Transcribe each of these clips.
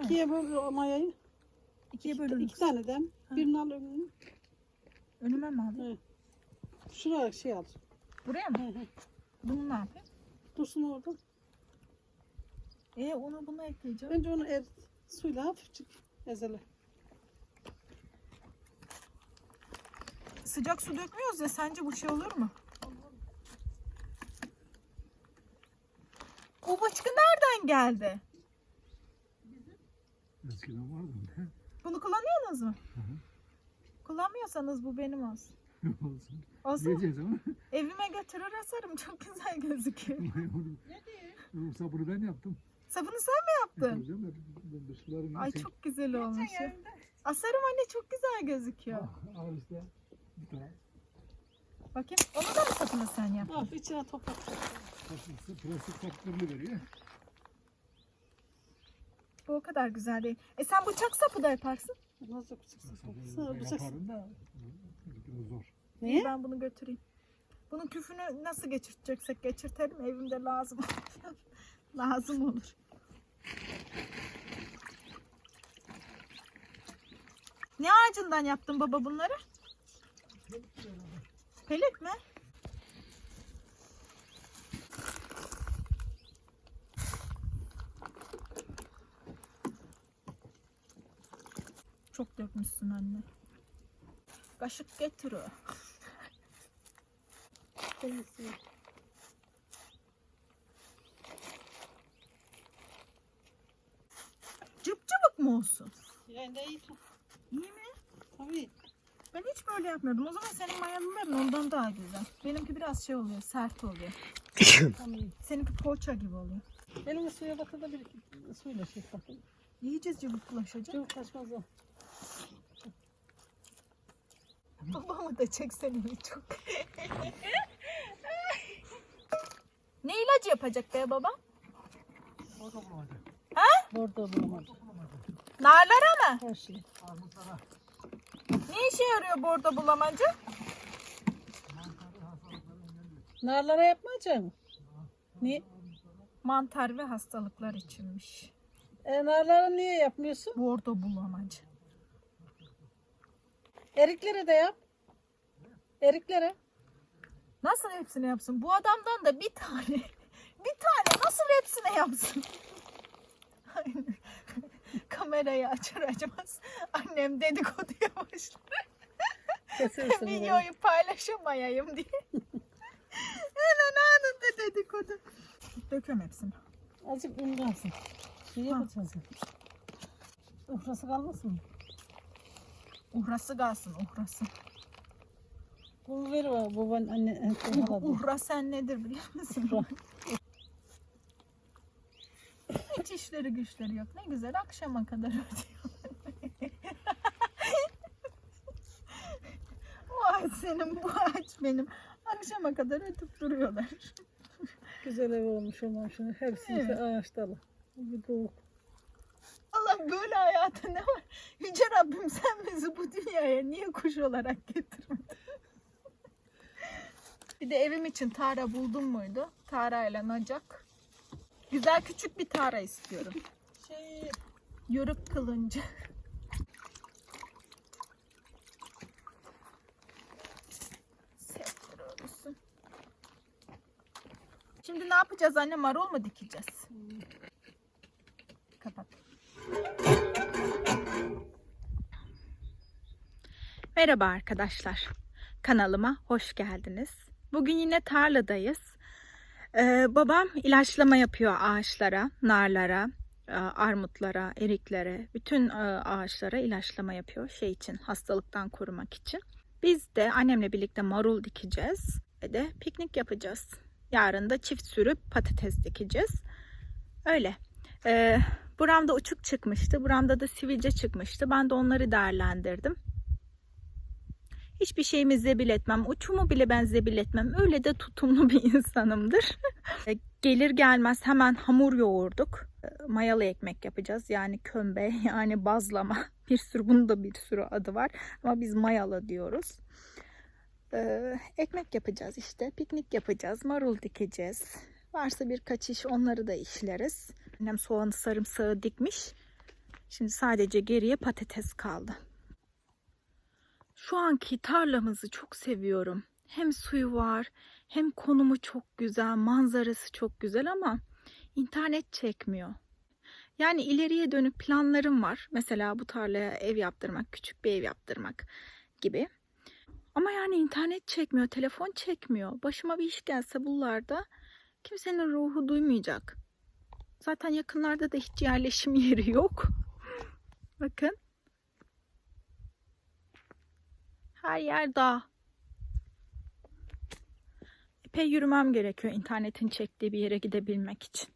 İkiye böl o mayayı. İkiye İki, bölünür. iki taneden. Ha. Birini al öbürünü. Önüme mi alayım? Şuraya şey al. Buraya mı? hı. Bunu ne yapayım? Dursun orada. E onu buna ekleyeceğim. Önce onu er, suyla hafifçe ezele. Sıcak su dökmüyoruz ya sence bu şey olur mu? O bıçkı nereden geldi? Eskiden vardı mı? Bunu kullanıyorsunuz mu? Kullanmıyorsanız bu benim olsun. Olsun. Olsun. Yiyeceğiz ama. Evime götürür asarım. Çok güzel gözüküyor. Yoksa bunu ben yaptım. Sapını sen mi yaptın? Yapacağım da ben de sularım. Ay çok güzel olmuş ya. Asarım anne çok güzel gözüküyor. Ah, al işte. Bir tane. Bakayım. Onu da mı sapını sen yaptın? Al içine toprak. Plastik, plastik veriyor. Bu o kadar güzel değil. E sen bıçak sapı da yaparsın. Nasıl bıçak Ben Sığ bıçak. yaparım da zor. Niye? Ben bunu götüreyim. Bunun küfünü nasıl geçirteceksek geçirtelim. Evimde lazım. lazım olur. Ne ağacından yaptın baba bunları? Pelik mi? Çok dökmüşsün anne. Kaşık getir o. Cıp cıvık mı olsun? Yani iyi. İyi mi? Tabii. Ben hiç böyle yapmıyordum. O zaman senin mayalıların ondan daha güzel. Benimki biraz şey oluyor, sert oluyor. Seninki poğaça gibi oluyor. Elini suya batır da bir suyla şey bakın. İyice cıvıklaşacak. Çok kaçmaz o. Babamı da çeksene çok. ne ilacı yapacak be baba? O da bulamadı. Orada bulamadım. Narlara mı? Her şey. Armutlara. Ne işe yarıyor bordo bulamacı? Narlara yapmayacak Niye? Mantar ve hastalıklar içinmiş. E, narları niye yapmıyorsun? Bordo bulamacı. Eriklere de yap. Eriklere. Nasıl hepsini yapsın? Bu adamdan da bir tane, bir tane nasıl hepsini yapsın? Kamerayı açar açmaz annem dedikoduya başlar. Videoyu paylaşamayayım diye. Hemen anında dedikodu. Döküyorum hepsini. Azıcık un kalsın. Şey yapacağız. Ufrası kalmasın mı? Uhrası kalsın uhrası. Bunu ver o baban anne. Uh, Uhra sen nedir biliyor musun? Hiç işleri güçleri yok. Ne güzel akşama kadar ödüyor. o ağaç senin, bu ağaç benim. Akşama kadar ötüp duruyorlar. Güzel ev olmuş ondan şunu. Hepsi Evet. evet. ağaç dalı. Bir doğuk. Böyle hayata ne var? Yüce Rabbim sen bizi bu dünyaya niye kuş olarak getirmedin? bir de evim için tara buldum muydu? Tara ile nacak. Güzel küçük bir tara istiyorum. Şey, Yörük kılıncı. Şimdi ne yapacağız anne? Marul mu dikeceğiz? Merhaba arkadaşlar. Kanalıma hoş geldiniz. Bugün yine tarladayız. Ee, babam ilaçlama yapıyor ağaçlara, narlara, e, armutlara, eriklere, bütün e, ağaçlara ilaçlama yapıyor şey için, hastalıktan korumak için. Biz de annemle birlikte marul dikeceğiz ve de piknik yapacağız. Yarın da çift sürüp patates dikeceğiz. Öyle. Ee, buramda uçuk çıkmıştı, buramda da sivilce çıkmıştı. Ben de onları değerlendirdim. Hiçbir şeyimi zebil etmem. Uçumu bile ben zebil etmem. Öyle de tutumlu bir insanımdır. E, Gelir gelmez hemen hamur yoğurduk. E, Mayalı ekmek yapacağız. Yani kömbe yani bazlama. Bir sürü bunun da bir sürü adı var. Ama biz mayalı diyoruz. E, ekmek yapacağız işte. Piknik yapacağız. Marul dikeceğiz. Varsa birkaç iş onları da işleriz. Annem soğanı sarımsağı dikmiş. Şimdi sadece geriye patates kaldı. Şu anki tarlamızı çok seviyorum. Hem suyu var, hem konumu çok güzel, manzarası çok güzel ama internet çekmiyor. Yani ileriye dönük planlarım var. Mesela bu tarlaya ev yaptırmak, küçük bir ev yaptırmak gibi. Ama yani internet çekmiyor, telefon çekmiyor. Başıma bir iş gelse buralarda kimsenin ruhu duymayacak. Zaten yakınlarda da hiç yerleşim yeri yok. Bakın. Her yer dağ. Epey yürümem gerekiyor internetin çektiği bir yere gidebilmek için.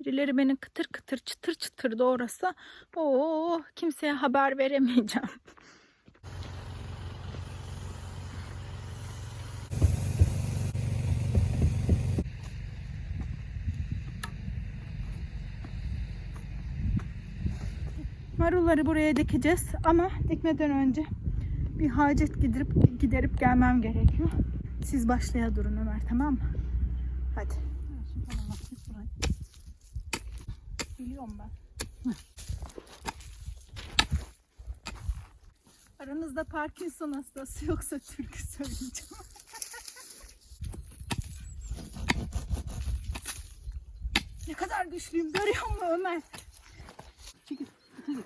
Birileri beni kıtır kıtır çıtır çıtır doğrasa o kimseye haber veremeyeceğim. Marulları buraya dikeceğiz ama dikmeden önce bir hacet giderip giderip gelmem gerekiyor. Siz başlaya durun Ömer tamam mı? Hadi. Biliyorum ben. Aranızda Parkinson hastası yoksa türkü söyleyeceğim. ne kadar güçlüyüm görüyor musun Ömer? Çekil. Çekil.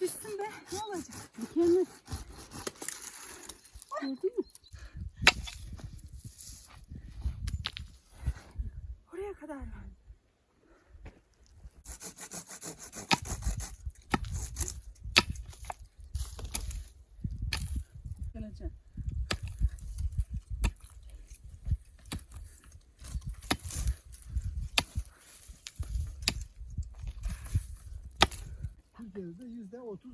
Düşsün be ne olacak? Mükemmel. Gördün mü? Oraya kadar mı? Türkiye'de yüzde otuz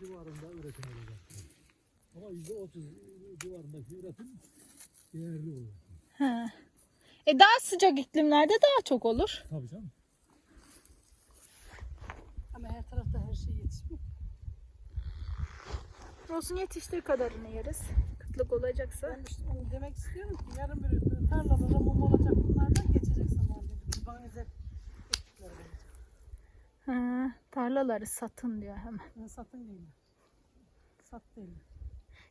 civarında üretim olacak. Ama yüzde otuz civarındaki üretim değerli olur. Ha. E daha sıcak iklimlerde daha çok olur. Tabii canım. Ama her tarafta her şey yetişmiyor. Olsun yetiştiği kadarını yeriz. Kıtlık olacaksa. Ben işte onu demek istiyorum ki yarın bir tarlalara mum olacak bunlardan geçecek zaman dedim. Bana. Ha, tarlaları satın diyor hemen. Ben satın değil. Sat değil.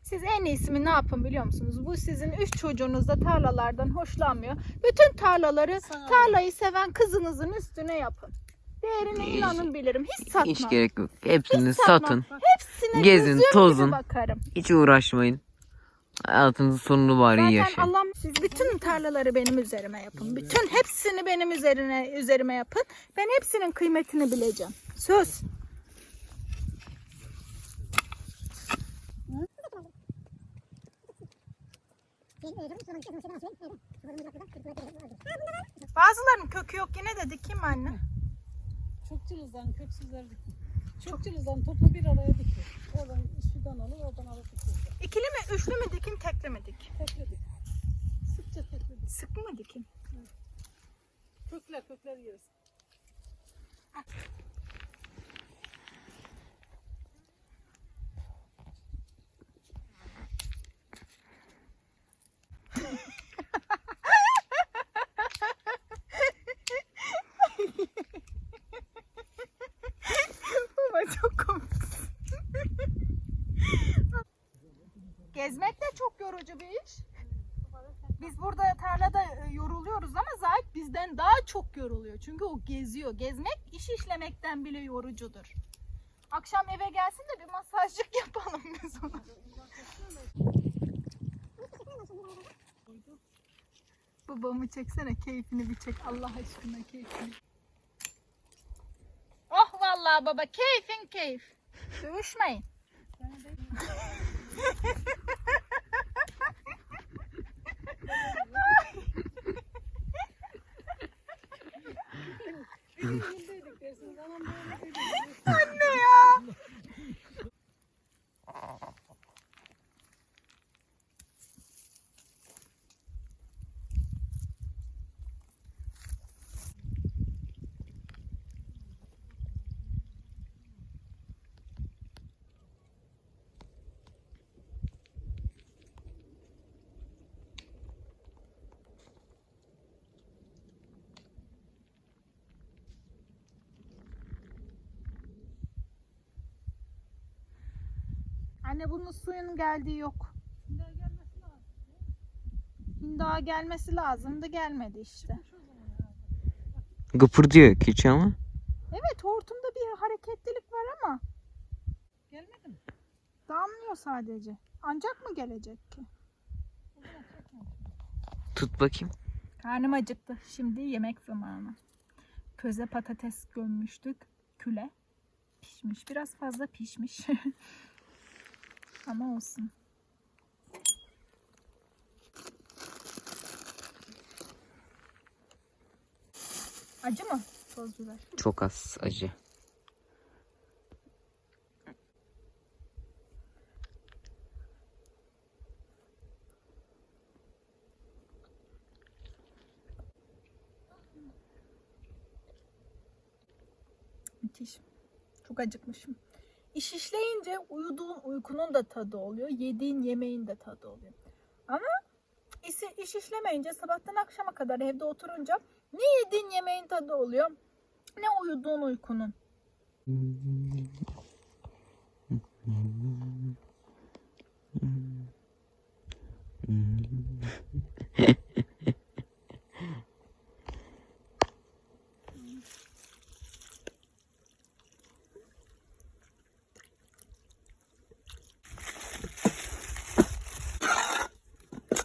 Siz en iyisi mi ne yapın biliyor musunuz? Bu sizin üç çocuğunuz da tarlalardan hoşlanmıyor. Bütün tarlaları Sana tarlayı seven kızınızın üstüne yapın. Değerini inanın bilirim. Hiç satmam. Hiç gerek yok. Hepsini Hiç satmam. satın. Hepsine Gezin, gözüm gibi tozun. bakarım. Hiç uğraşmayın. Hayatınızın sonunu bari Zaten yaşayın. Allah siz bütün tarlaları benim üzerime yapın. Bütün hepsini benim üzerine üzerime yapın. Ben hepsinin kıymetini bileceğim. Söz. Bazılarının kökü yok yine de dikeyim anne. Çok cılızdan köksüzler diktim. Çok cılızdan topu bir araya diktim. Oradan sudan alır, oradan alır diktim. İkili mi, üçlü mü dikeyim, tekli mi dik? Tekledik. Sıkça tekledik. Sık mı dikeyim? Kökler kökler yeriz. Baba çok komik. Gezmek de çok yorucu bir iş. Biz burada tarlada e, yoruluyoruz ama Zahit bizden daha çok yoruluyor. Çünkü o geziyor. Gezmek iş işlemekten bile yorucudur. Akşam eve gelsin de bir masajcık yapalım biz ona. Babamı çeksene keyfini bir çek Allah aşkına keyfini. Vallahi baba keyfin keyif. Dövüşmeyin. Anne bunun suyun geldiği yok. Şimdi gelmesi lazım. Daha gelmesi lazımdı gelmedi işte. Gıpırdıyor hiç ama. Evet hortumda bir hareketlilik var ama Gelmedi mi? damlıyor sadece. Ancak mı gelecek ki? Tut bakayım. Karnım acıktı. Şimdi yemek zamanı. Köze patates gömmüştük. Küle. Pişmiş. Biraz fazla pişmiş. Ama olsun. Acı mı? Toz biber. Çok az acı. Müthiş. Çok acıkmışım. İş işleyince uyuduğun uykunun da tadı oluyor. Yediğin yemeğin de tadı oluyor. Ama iş, iş işlemeyince sabahtan akşama kadar evde oturunca ne yediğin yemeğin tadı oluyor ne uyuduğun uykunun.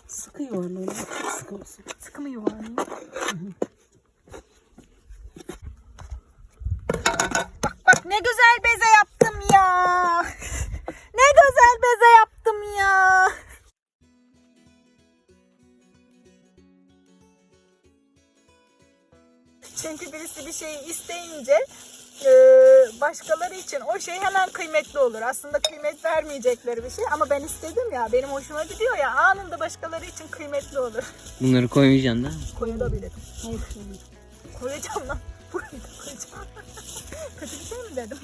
Sıkı yuvarlanıyor. Sıkı olsun. Sıkı mı yuvarlayayım? bak bak ne güzel beze yaptım ya. Ne güzel beze yaptım ya. Çünkü birisi bir şeyi isteyince başkaları için o şey hemen kıymetli olur. Aslında kıymet vermeyecekleri bir şey ama ben istedim ya benim hoşuma gidiyor ya anında başkaları için kıymetli olur. Bunları koymayacaksın da. Koyabilirim. Koyacağım lan. Burayı da koyacağım. Kötü bir şey mi dedim?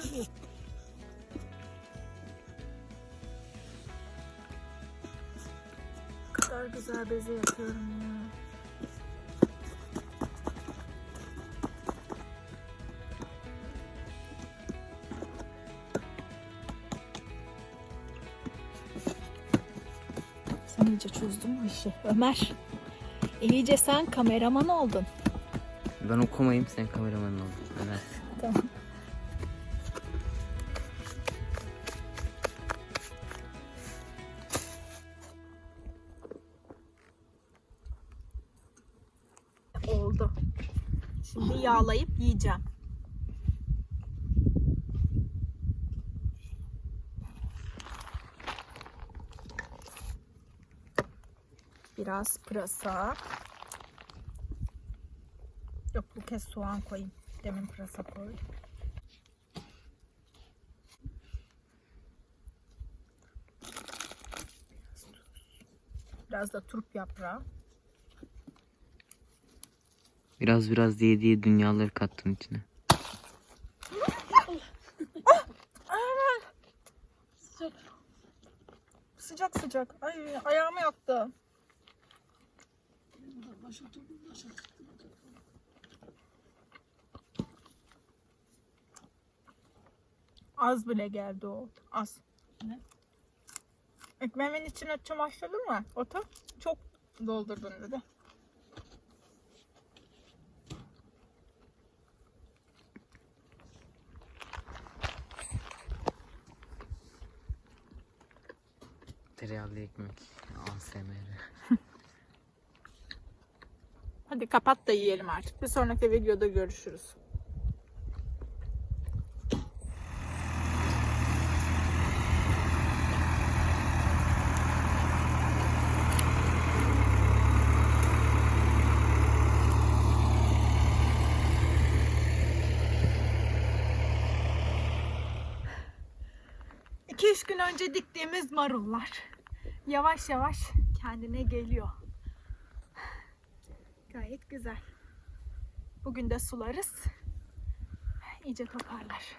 Kadar güzel beze yapıyorum ya. İyice çözdün bu işi. Ömer. İyice sen kameraman oldun. Ben okumayayım sen kameraman ol. Evet. Tamam. Oldu. Şimdi yağlayıp yiyeceğim. Biraz pırasa. Yok bu kez soğan koyayım. Demin pırasa koydum. Biraz da turp yaprağı. Biraz biraz diye diye dünyaları kattım içine. Sıcak. Sıcak sıcak. Ay ayağımı yaktı. Az bile geldi o. Az. Ne? Ekmeğimin içine çamaşırlı mı? Otu. Çok doldurdun dedi. Tereyağlı ekmek. ASMR. Hadi kapat da yiyelim artık. Bir sonraki videoda görüşürüz. İki üç gün önce diktiğimiz marullar yavaş yavaş kendine geliyor. Gayet güzel. Bugün de sularız. İyice toparlar.